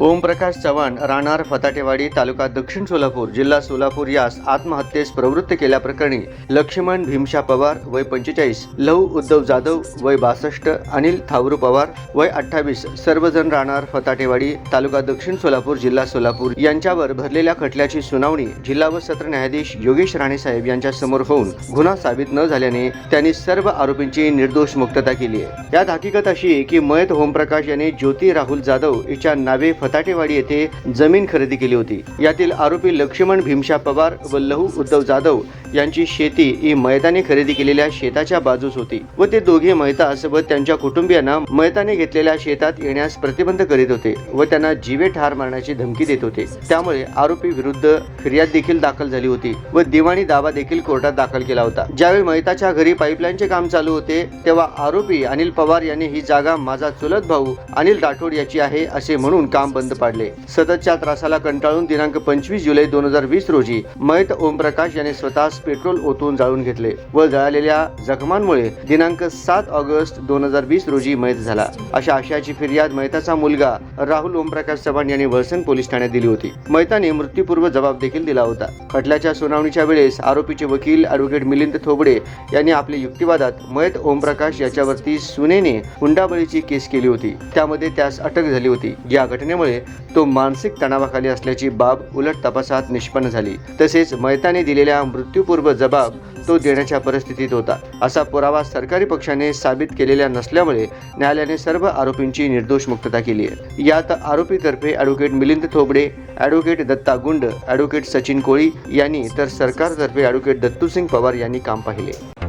ओमप्रकाश चव्हाण राहणार फताटेवाडी तालुका दक्षिण सोलापूर जिल्हा सोलापूर यास आत्महत्येस प्रवृत्त केल्याप्रकरणी लक्ष्मण भीमशा पवार वय पंचेचाळीस लहू उद्धव जाधव वय बासष्ट अनिल थावरू पवार वय अठ्ठावीस सर्वजण राहणार फताटेवाडी तालुका दक्षिण सोलापूर जिल्हा सोलापूर यांच्यावर भरलेल्या खटल्याची सुनावणी जिल्हा व सत्र न्यायाधीश योगेश राणे साहेब यांच्या समोर होऊन गुन्हा साबित न झाल्याने त्यांनी सर्व आरोपींची निर्दोष मुक्तता केली आहे. यात हकीकत अशी की मयत ओमप्रकाश यांनी ज्योती राहुल जाधव हिच्या नावे फताटेवाडी येथे जमीन खरेदी केली होती. यातील आरोपी लक्ष्मण भीमशा पवार व लहू उद्धव जाधव यांची शेती ही मयताने खरेदी केलेल्या शेताच्या बाजूस होती व ते दोघे मयतास व त्यांच्या कुटुंबियांना मयताने घेतलेल्या शेतात येण्यास प्रतिबंध करीत होते व त्यांना जीवे ठार मारण्याची धमकी देत होते. त्यामुळे आरोपी विरुद्ध फिर्याद देखील दाखल झाली होती व दिवाणी दावा देखील कोर्टात दाखल केला होता. ज्यावेळी मयताच्या घरी पाईपलाईनचे काम चालू होते तेव्हा आरोपी अनिल पवार यांनी ही जागा माझा चुलत भाऊ अनिल राठोड याची आहे असे म्हणून काम बंद पाडले. सततच्या त्रासाला कंटाळून दिनांक पंचवीस जुलै दोन हजार वीस रोजी मयत ओमप्रकाश यांनी स्वतःच पेट्रोल ओतून जाळून घेतले व जळालेल्या जखमांमुळे दिनांक सात ऑगस्ट दोन हजार वीस रोजी मयत झाला. अशा आशयाची फिर्याद मयताचा मुलगा राहुल ओमप्रकाश चव्हाण यांनी वळसण पोलीस ठाण्यात दिली होती. मयताने मृत्यूपूर्व जबाब देखील दिला होता. खटल्याच्या सुनावणीच्या वेळेस आरोपीचे वकील अॅडव्होकेट मिलिंद थोबडे यांनी आपल्या युक्तिवादात मयत ओमप्रकाश याच्यावरती सुनेने हुंडाबळीची केस केली होती. त्यामध्ये त्यास अटक झाली होती. या असल्यामुळे तो मानसिक तणावाखाली असल्याची बाब उलट तपासात निष्पन्न झाली. तसेच मयताने दिलेल्या मृत्यूपूर्व जबाब तो देण्याच्या परिस्थितीत होता. असा पुरावा सरकारी पक्षाने साबित केलेल्या नसल्यामुळे न्यायालयाने सर्व आरोपींची निर्दोष मुक्तता केली आहे. यात आरोपीतर्फे advocate Milind Thobde advocate Datta Gund advocate Sachin कोळी यांनी तर सरकारतर्फे ॲडव्होकेट दत्तूसिंग पवार यांनी काम पाहिले.